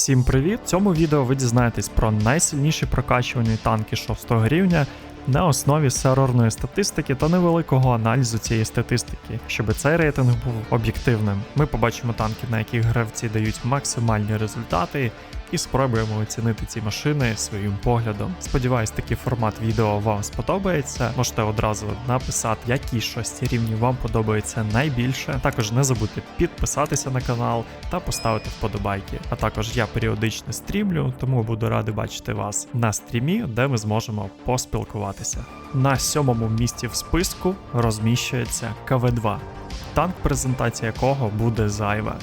Всім привіт! В цьому відео ви дізнаєтесь про найсильніші прокачувані танки 6 рівня на основі серверної статистики та невеликого аналізу цієї статистики, щоб цей рейтинг був об'єктивним. Ми побачимо танки, на яких гравці дають максимальні результати, і спробуємо оцінити ці машини своїм поглядом. Сподіваюсь, такий формат відео вам сподобається. Можете одразу написати, які шості рівні вам подобаються найбільше. Також не забудьте підписатися на канал та поставити вподобайки. А також я періодично стрімлю, тому буду радий бачити вас на стрімі, де ми зможемо поспілкуватися. На сьомому місці в списку розміщується КВ-2, танк, презентація якого буде зайва.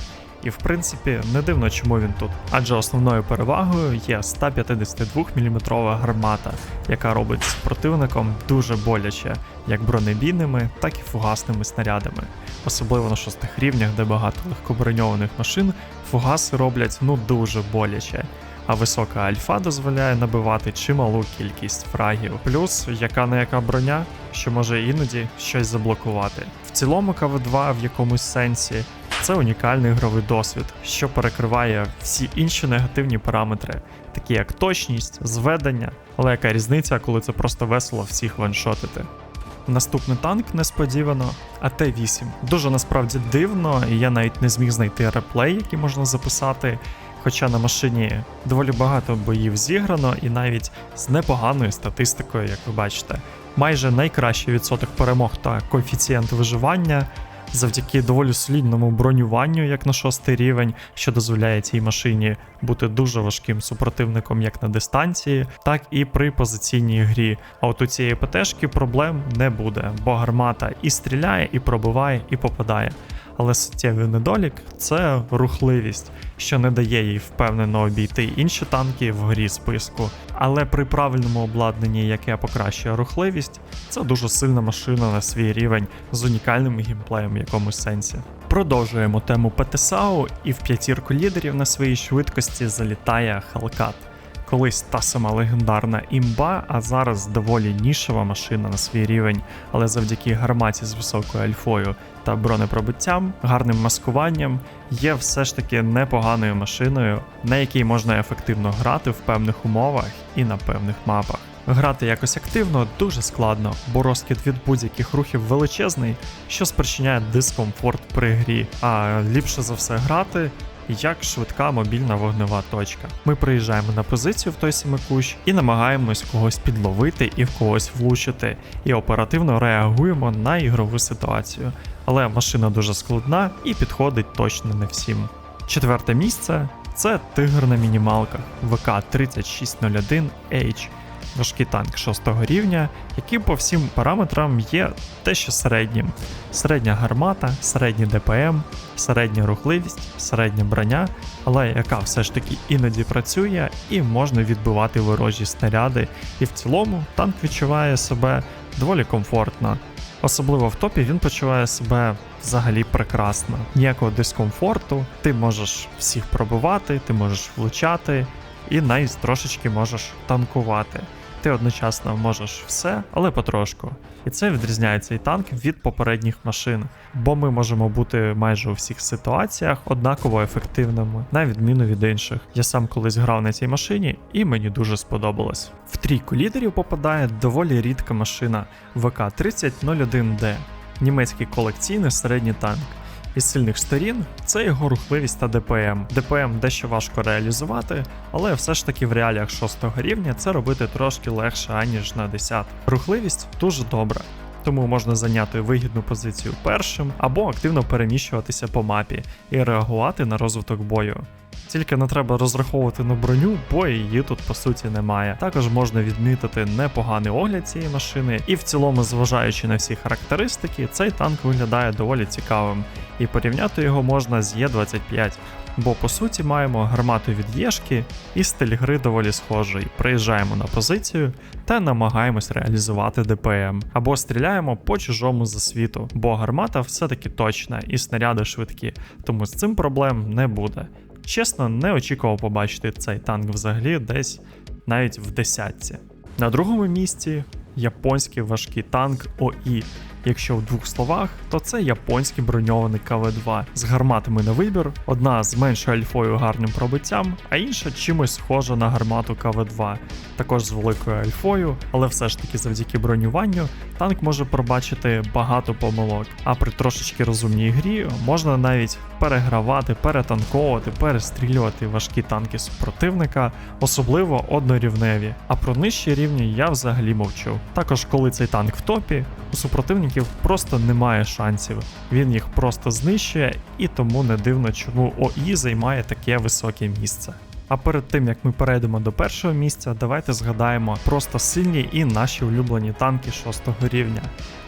І в принципі не дивно, чому він тут. Адже основною перевагою є 152 мм гармата, яка робить з противником дуже боляче, як бронебійними, так і фугасними снарядами. Особливо на шостих рівнях, де багато легкоброньованих машин, фугаси роблять ну дуже боляче. А висока альфа дозволяє набивати чималу кількість фрагів, плюс яка не яка броня, що може іноді щось заблокувати. В цілому КВ2 в якомусь сенсі це унікальний ігровий досвід, що перекриває всі інші негативні параметри, такі як точність, зведення, але яка різниця, коли це просто весело всіх ваншотити. Наступний танк несподівано АТ-8. Дуже насправді дивно, і я навіть не зміг знайти реплей, який можна записати. Хоча на машині доволі багато боїв зіграно, і навіть з непоганою статистикою, як ви бачите, майже найкращий відсоток перемог та коефіцієнт виживання завдяки доволі солідному бронюванню, як на шостий рівень, що дозволяє цій машині бути дуже важким супротивником як на дистанції, так і при позиційній грі. А от у цієї ПТшки проблем не буде, бо гармата і стріляє, і пробиває, і попадає. Але суттєвий недолік це рухливість, що не дає їй впевнено обійти інші танки в грі списку. Але при правильному обладнанні, яке покращує рухливість, це дуже сильна машина на свій рівень з унікальним геймплеєм в якомусь сенсі. Продовжуємо тему ПТСАУ, і в п'ятірку лідерів на своїй швидкості залітає Хелкат. Колись та сама легендарна імба, а зараз доволі нішова машина на свій рівень, але завдяки гарматі з високою альфою та бронепробиттям, гарним маскуванням є все ж таки непоганою машиною, на якій можна ефективно грати в певних умовах і на певних мапах. Грати якось активно дуже складно, бо розкид від будь-яких рухів величезний, що спричиняє дискомфорт при грі. А ліпше за все грати як швидка мобільна вогнева точка. Ми приїжджаємо на позицію в той самий кущ і намагаємось когось підловити і в когось влучити, і оперативно реагуємо на ігрову ситуацію. Але машина дуже складна і підходить точно не всім. Четверте місце це тигр на мінімалках ВК-3601H важкий танк 6 рівня, який по всім параметрам є те, що середнім. Середня гармата, середній ДПМ, середня рухливість, середня броня, але яка все ж таки іноді працює і можна відбивати ворожі снаряди. І в цілому танк відчуває себе доволі комфортно. Особливо в топі він почуває себе взагалі прекрасно. Ніякого дискомфорту, ти можеш всіх пробивати, ти можеш влучати, і навіть трошечки можеш танкувати ти одночасно можеш все, але потрошку. І це відрізняє цей танк від попередніх машин, бо ми можемо бути майже у всіх ситуаціях однаково ефективними, на відміну від інших. Я сам колись грав на цій машині, і мені дуже сподобалось. В трійку лідерів попадає доволі рідка машина ВК-3001D, німецький колекційний середній танк. Із сильних сторін це його рухливість та ДПМ. ДПМ дещо важко реалізувати, але все ж таки в реаліях 6 рівня це робити трошки легше, аніж на 10. Рухливість дуже добра. Тому можна зайняти вигідну позицію першим або активно переміщуватися по мапі і реагувати на розвиток бою. Тільки не треба розраховувати на броню, бо її тут по суті немає. Також можна відмітити непоганий огляд цієї машини, і в цілому, зважаючи на всі характеристики, цей танк виглядає доволі цікавим, і порівняти його можна з Є25. Бо по суті маємо гармату від Єшки і стиль гри доволі схожий. Приїжджаємо на позицію та намагаємось реалізувати ДПМ, або стріляємо по чужому засвіту, бо гармата все-таки точна і снаряди швидкі, тому з цим проблем не буде. Чесно, не очікував побачити цей танк взагалі десь навіть в десятці. На другому місці японський важкий танк ОІ. Якщо в двох словах, то це японський броньований КВ-2 з гарматами на вибір, одна з меншою альфою гарним пробиттям, а інша чимось схожа на гармату КВ-2, також з великою альфою, але все ж таки завдяки бронюванню танк може пробачити багато помилок. А при трошечки розумній грі можна навіть перегравати, перетанковувати, перестрілювати важкі танки супротивника, особливо однорівневі. А про нижчі рівні я взагалі мовчу. Також, коли цей танк в топі, у супротивників просто немає шансів. Він їх просто знищує, і тому не дивно, чому ОІ займає таке високе місце. А перед тим як ми перейдемо до першого місця, давайте згадаємо просто сильні і наші улюблені танки 6 рівня,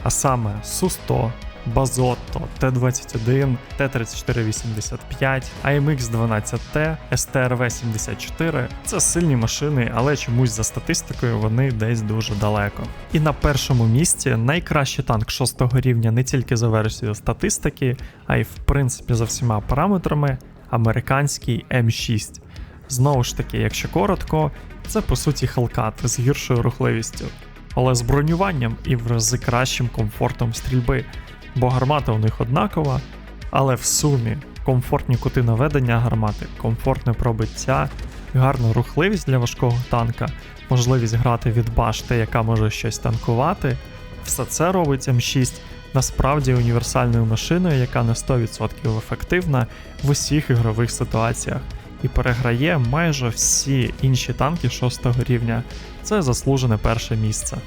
а саме Су-100, Базотто, Т-21, Т-3485, AMX-12T, STRV-74 це сильні машини, але чомусь за статистикою вони десь дуже далеко. І на першому місці найкращий танк 6 рівня не тільки за версією статистики, а й в принципі за всіма параметрами американський М6. Знову ж таки, якщо коротко, це по суті Hellcat з гіршою рухливістю, але з бронюванням і в рази кращим комфортом стрільби, бо гармата у них однакова, але в сумі комфортні кути наведення гармати, комфортне пробиття, гарна рухливість для важкого танка, можливість грати від башти, яка може щось танкувати. Все це робить М6 насправді універсальною машиною, яка на 100% ефективна в усіх ігрових ситуаціях і переграє майже всі інші танки 6 рівня. Це заслужене перше місце.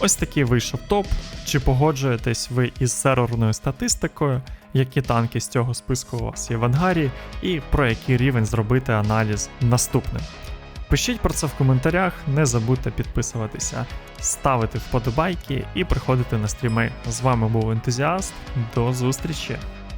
Ось такий вийшов топ. Чи погоджуєтесь ви із серверною статистикою, які танки з цього списку у вас є в ангарі, і про який рівень зробити аналіз наступним? Пишіть про це в коментарях, не забудьте підписуватися, ставити вподобайки і приходити на стріми. З вами був ентузіаст. До зустрічі!